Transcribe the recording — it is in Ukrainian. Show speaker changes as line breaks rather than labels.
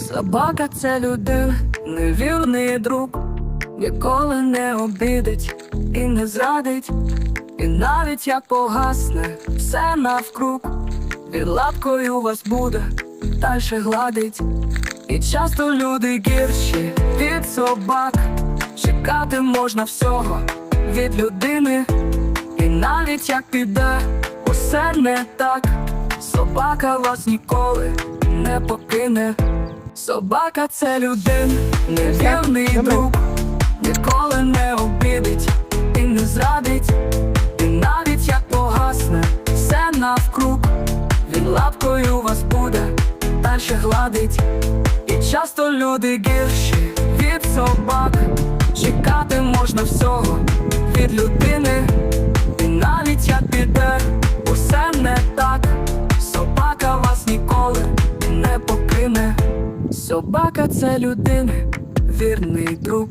Собака це людина, невірний друг, ніколи не обідить і не зрадить, і навіть як погасне все навкруг, він лапкою вас буде дальше гладить. І часто люди гірші від собак, чекати можна всього від людини, і навіть як піде, усе не так, собака вас ніколи не покине. Собака це людина, невірний друг, ніколи не обідить і не зрадить, і навіть як погасне все навкруг, він лапкою вас буде дальше гладить. І часто люди гірші від собак, чекати можна всього від людини, Собака це людина, вірний друг,